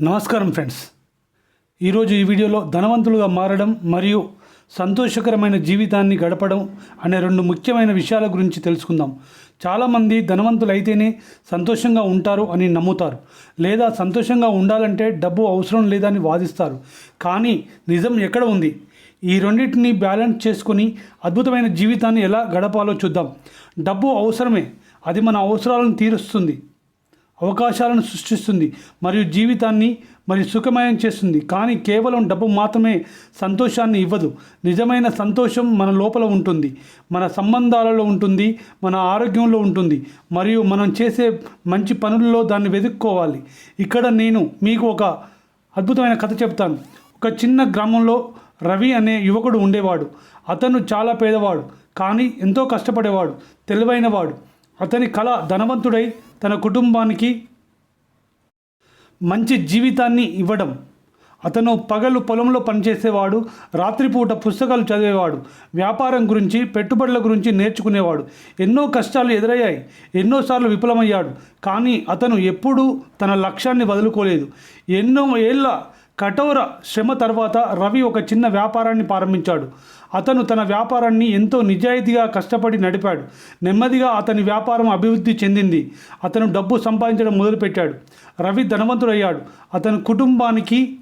నమస్కారం ఫ్రెండ్స్. ఈరోజు ఈ వీడియోలో ధనవంతులుగా మారడం మరియు సంతోషకరమైన జీవితాన్ని గడపడం అనే రెండు ముఖ్యమైన విషయాల గురించి తెలుసుకుందాం. చాలామంది ధనవంతులు అయితేనే సంతోషంగా ఉంటారు అని నమ్ముతారు. లేదా సంతోషంగా ఉండాలంటే డబ్బు అవసరం లేదని వాదిస్తారు. కానీ నిజం ఎక్కడ ఉంది? ఈ రెండింటిని బ్యాలెన్స్ చేసుకుని అద్భుతమైన జీవితాన్ని ఎలా గడపాలో చూద్దాం. డబ్బు అవసరమే. అది మన అవసరాలను తీరుస్తుంది. అవకాశాలను సృష్టిస్తుంది మరియు జీవితాన్ని మరి సుఖమయం చేస్తుంది. కానీ కేవలం డబ్బు మాత్రమే సంతోషాన్ని ఇవ్వదు. నిజమైన సంతోషం మన లోపల ఉంటుంది. మన సంబంధాలలో ఉంటుంది మన ఆరోగ్యంలో ఉంటుంది మరియు మనం చేసే మంచి పనుల్లో దాన్ని వెతుక్కోవాలి. ఇక్కడ నేను మీకు ఒక అద్భుతమైన కథ చెప్తాను. ఒక చిన్న గ్రామంలో రవి అనే యువకుడు ఉండేవాడు. అతను చాలా పేదవాడు కానీ ఎంతో కష్టపడేవాడు తెలివైనవాడు. అతని కళ ధనవంతుడై తన కుటుంబానికి మంచి జీవితాన్ని ఇవ్వడం. అతను పగలు పొలంలో పనిచేసేవాడు రాత్రిపూట పుస్తకాలు చదివేవాడు వ్యాపారం గురించి పెట్టుబడుల గురించి నేర్చుకునేవాడు. ఎన్నో కష్టాలు ఎదురయ్యాయి ఎన్నోసార్లు విఫలమయ్యాడు కానీ అతను ఎప్పుడూ తన లక్ష్యాన్ని వదులుకోలేదు. ఎన్నో ఏళ్ళ కఠోర శ్రమ తర్వాత రవి ఒక చిన్న వ్యాపారాన్ని ప్రారంభించాడు. అతను తన వ్యాపారాన్ని ఎంతో నిజాయితీగా కష్టపడి నడిపాడు. నెమ్మదిగా అతని వ్యాపారం అభివృద్ధి చెందింది. అతను డబ్బు సంపాదించడం మొదలుపెట్టాడు. రవి ధనవంతుడయ్యాడు. అతని కుటుంబానికి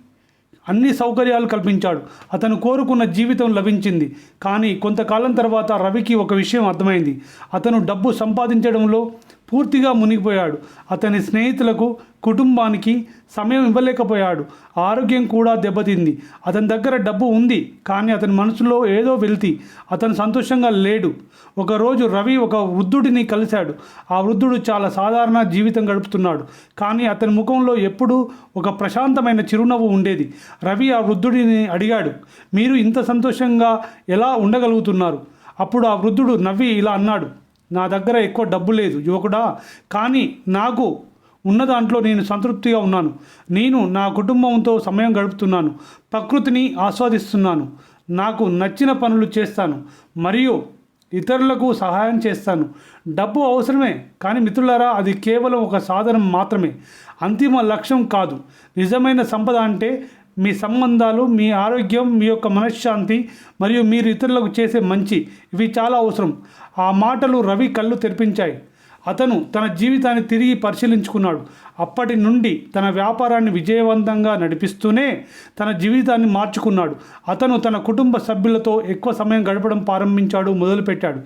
అన్ని సౌకర్యాలు కల్పించాడు. అతను కోరుకున్న జీవితం లభించింది. కానీ కొంతకాలం తర్వాత రవికి ఒక విషయం అర్థమైంది. అతను డబ్బు సంపాదించడంలో పూర్తిగా మునిగిపోయాడు. అతని స్నేహితులకు కుటుంబానికి సమయం ఇవ్వలేకపోయాడు. ఆరోగ్యం కూడా దెబ్బతింది. అతని దగ్గర డబ్బు ఉంది కానీ అతని మనసులో ఏదో వెళ్తి అతను సంతోషంగా లేడు. ఒకరోజు రవి ఒక వృద్ధుడిని కలిశాడు. ఆ వృద్ధుడు చాలా సాధారణ జీవితం గడుపుతున్నాడు. కానీ అతని ముఖంలో ఎప్పుడూ ఒక ప్రశాంతమైన చిరునవ్వు ఉండేది. రవి ఆ వృద్ధుడిని అడిగాడు మీరు ఇంత సంతోషంగా ఎలా ఉండగలుగుతున్నారు? అప్పుడు ఆ వృద్ధుడు నవ్వి ఇలా అన్నాడు నా దగ్గర ఎక్కువ డబ్బు లేదు యువకుడా. కానీ నాకు ఉన్న దాంట్లో నేను సంతృప్తిగా ఉన్నాను. నేను నా కుటుంబంతో సమయం గడుపుతున్నాను. ప్రకృతిని ఆస్వాదిస్తున్నాను. నాకు నచ్చిన పనులు చేస్తాను. మరియు ఇతరులకు సహాయం చేస్తాను. డబ్బు అవసరమే కానీ మిత్రులారా అది కేవలం ఒక సాధనం మాత్రమే. అంతిమ లక్ష్యం కాదు. నిజమైన సంపద అంటే మీ సంబంధాలు మీ ఆరోగ్యం మీ యొక్క మనశ్శాంతి మరియు మీరు ఇతరులకు చేసే మంచి ఇవి చాలా అవసరం. ఆ మాటలు రవి కళ్ళు తెరిపించాయి. అతను తన జీవితాన్ని తిరిగి పరిశీలించుకున్నాడు. అప్పటి నుండి తన వ్యాపారాన్ని విజయవంతంగా నడిపిస్తూనే తన జీవితాన్ని మార్చుకున్నాడు. అతను తన కుటుంబ సభ్యులతో ఎక్కువ సమయం గడపడం ప్రారంభించాడు మొదలుపెట్టాడు.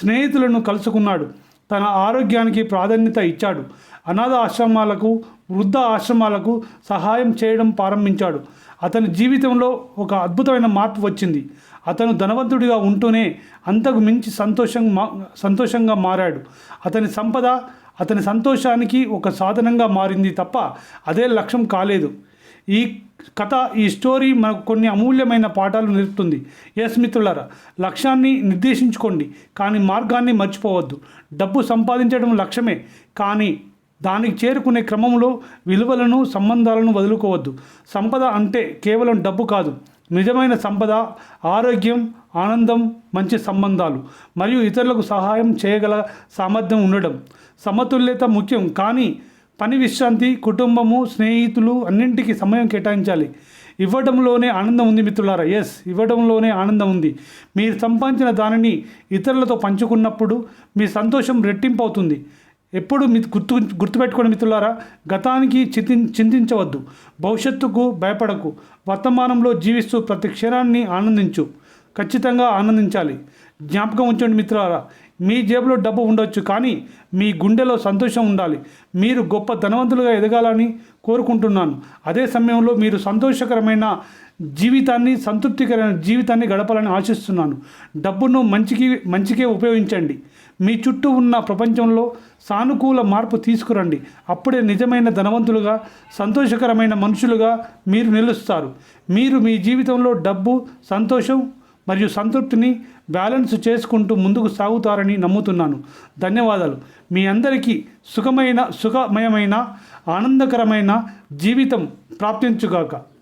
స్నేహితులను కలుసుకున్నాడు. తన ఆరోగ్యానికి ప్రాధాన్యత ఇచ్చాడు. అనాథ ఆశ్రమాలకు వృద్ధ ఆశ్రమాలకు సహాయం చేయడం ప్రారంభించాడు. అతని జీవితంలో ఒక అద్భుతమైన మార్పు వచ్చింది. అతను ధనవంతుడిగా ఉంటూనే అంతకు మించి సంతోషం మా సంతోషంగా మారాడు. అతని సంపద అతని సంతోషానికి ఒక సాధనంగా మారింది తప్ప అదే లక్ష్యం కాలేదు. ఈ కథ ఈ స్టోరీ మనకు కొన్ని అమూల్యమైన పాఠాలు నేర్పుతుంది. ఎస్ మిత్రులారా లక్ష్యాన్ని నిర్దేశించుకోండి కానీ మార్గాన్ని మర్చిపోవద్దు. డబ్బు సంపాదించడం లక్ష్యమే కానీ దానికి చేరుకునే క్రమంలో విలువలను సంబంధాలను వదులుకోవద్దు. సంపద అంటే కేవలం డబ్బు కాదు నిజమైన సంపద ఆరోగ్యం ఆనందం మంచి సంబంధాలు మరియు ఇతరులకు సహాయం చేయగల సామర్థ్యం ఉండడం. సమతుల్యత ముఖ్యం కానీ పని విశ్రాంతి కుటుంబము స్నేహితులు అన్నింటికి సమయం కేటాయించాలి. ఇవ్వడంలోనే ఆనందం ఉంది మిత్రులారా. ఎస్ ఇవ్వడంలోనే ఆనందం ఉంది. మీరు సంపాదించిన దానిని ఇతరులతో పంచుకున్నప్పుడు మీ సంతోషం రెట్టింపు అవుతుంది ఎప్పుడు మీ గుర్తు గుర్తుపెట్టుకోండి మిత్రులారా. గతానికి చింతి చింతించవద్దు. భవిష్యత్తుకు భయపడకు. వర్తమానంలో జీవిస్తూ ప్రతి క్షణాన్ని ఆనందించు. ఖచ్చితంగా ఆనందించాలి. జ్ఞాపకం ఉంచండి మిత్రులారా మీ జేబులో డబ్బు ఉండొచ్చు కానీ మీ గుండెలో సంతోషం ఉండాలి. మీరు గొప్ప ధనవంతులుగా ఎదగాలని కోరుకుంటున్నాను. అదే సమయంలో మీరు సంతోషకరమైన జీవితాన్ని సంతృప్తికరమైన జీవితాన్ని గడపాలని ఆశిస్తున్నాను. డబ్బును మంచికి మంచికే ఉపయోగించండి. మీ చుట్టూ ఉన్న ప్రపంచంలో సానుకూల మార్పు తీసుకురండి. అప్పుడే నిజమైన ధనవంతులుగా సంతోషకరమైన మనుషులుగా మీరు నిలుస్తారు. మీరు మీ జీవితంలో డబ్బు సంతోషం మరియు సంతృప్తిని బ్యాలెన్స్ చేసుకుంటూ ముందుకు సాగుతారని నమ్ముతున్నాను. ధన్యవాదాలు. మీ అందరికీ సుఖమైన సుఖమయమైన ఆనందకరమైన జీవితం ప్రాప్తించుగాక.